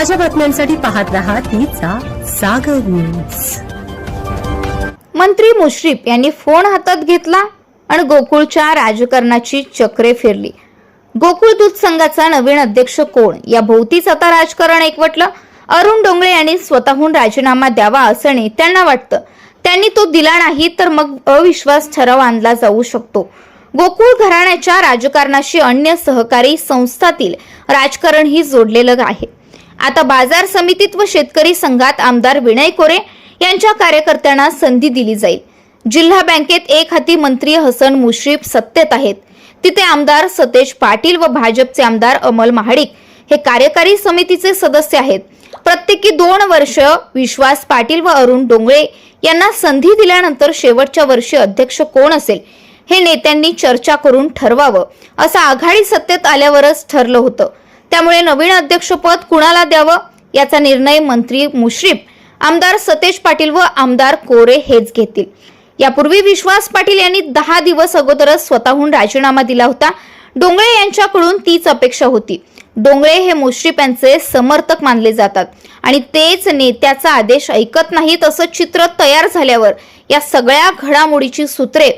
ताज्या बातम्यांसाठी पाहत रहा तिचा सागर न्यूज मंत्री मुश्रीफ यांनी फोन हातात घेतला आणि गोकुळच्या राजकारणाची चक्रे फिरली. गोकुळ दूध संघाचा नवीन अध्यक्ष कोण? या भोवतीच आता राजकारण एकवटलं. अरुण डोंगळे यांनी स्वतःहून राजीनामा द्यावा असं नेत्यांना वाटतं. त्यांनी तो दिला नाही तर मग अविश्वास ठराव आणला जाऊ शकतो. गोकुळ घराण्याच्या राजकारणाशी अन्य सहकारी संस्थातील राजकारणही जोडलेलं आहे. आता बाजार समितीत व शेतकरी संघात आमदार विनय कोरे यांच्या कार्यकर्त्यांना संधी दिली जाईल. जिल्हा बँकेत एक हाती मंत्री हसन मुश्रीफ सत्तेत आहेत. तिथे आमदार सतेज पाटील व भाजपचे आमदार अमल महाडिक हे कार्यकारी समितीचे सदस्य आहेत. प्रत्येकी दोन वर्ष विश्वास पाटील व अरुण डोंगळे यांना संधी दिल्यानंतर शेवटच्या वर्षी अध्यक्ष कोण असेल हे नेत्यांनी चर्चा करून ठरवावं असं आघाडी सत्तेत आल्यावरच ठरलं होतं. त्यामुळे नवीन अध्यक्षपद कुणाला द्यावं याचा निर्णय मंत्री मुश्रीफ आमदार सतेज पाटील व आमदार कोरे हेच घेतील. यापूर्वी विश्वास पाटील यांनी दहा दिवस अगोदरच स्वतःहून राजीनामा दिला होता. डोंगळे यांच्याकडून तीच अपेक्षा होती. डोंगळे हे मुश्रीफ यांचे समर्थक मानले जातात आणि तेच नेत्याचा आदेश ऐकत नाहीत असं चित्र तयार झाल्यावर या सगळ्या घडामोडीची सूत्रे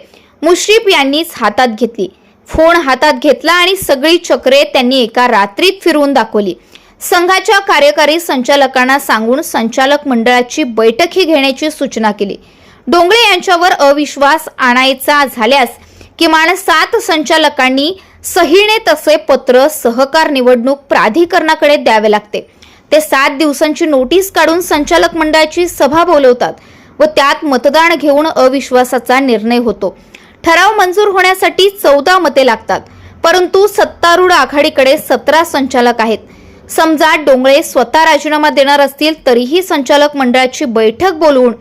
मुश्रीफ यांनीच हातात घेतली. फोन हातात घेतला आणि सगळी चक्रे त्यांनी एका रात्रीत फिरवून दाखवली. संघाच्या कार्यकारी संचालकांना सांगून संचालक मंडळाची बैठकही घेण्याची सूचना केली. डोंगळे यांच्यावर अविश्वास आणायचा झाल्यास किमान सात संचालकांनी सहीने तसे पत्र सहकार निवडणूक प्राधिकरणाकडे द्यावे लागते. ते सात दिवसांची नोटीस काढून संचालक मंडळाची सभा बोलवतात व त्यात मतदान घेऊन अविश्वासाचा निर्णय होतो. ठराव मंजूर होण्यासाठी चौदा मते लागतात. परंतु सत्तारूढ आघाडीकडे सतरा संचालक आहेत. समजा डोंगळे स्वतः राजीनामा देणार असतील तरीही संचालक मंडळाची बैठक बोलवून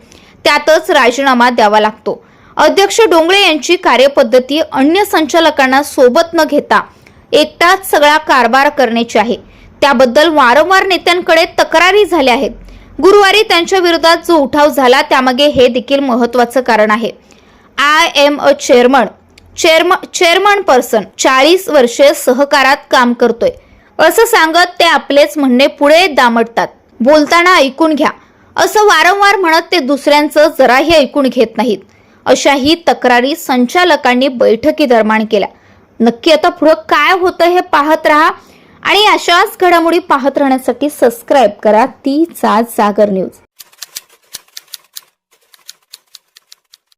त्यातच राजीनामा द्यावा लागतो. अध्यक्ष डोंगळे यांची कार्यपद्धती अन्य संचालकांना सोबत न घेता एकटाच सगळा कारभार करण्याची आहे. त्याबद्दल वारंवार नेत्यांकडे तक्रारी झाल्या आहेत. गुरुवारी त्यांच्या विरोधात जो उठाव झाला त्यामागे हे देखील महत्वाचं कारण आहे. I M A chairman chairman chairman person चाळीस वर्षे सहकारात काम करतोय. असं सांगत ते आपलेच म्हणणे पुढे दामटतात. बोलताना ऐकून घ्या. असं वारंवार म्हणत ते दुसऱ्यांचं जराही ऐकून घेत नाहीत. अशाही तक्रारी संचालकांनी बैठकी दरम्यान केल्या. नक्की आता पुढं काय होतं हे पाहत राहा आणि अशाच घडामोडी पाहत राहण्यासाठी सबस्क्राईब करा. ती जागर न्यूज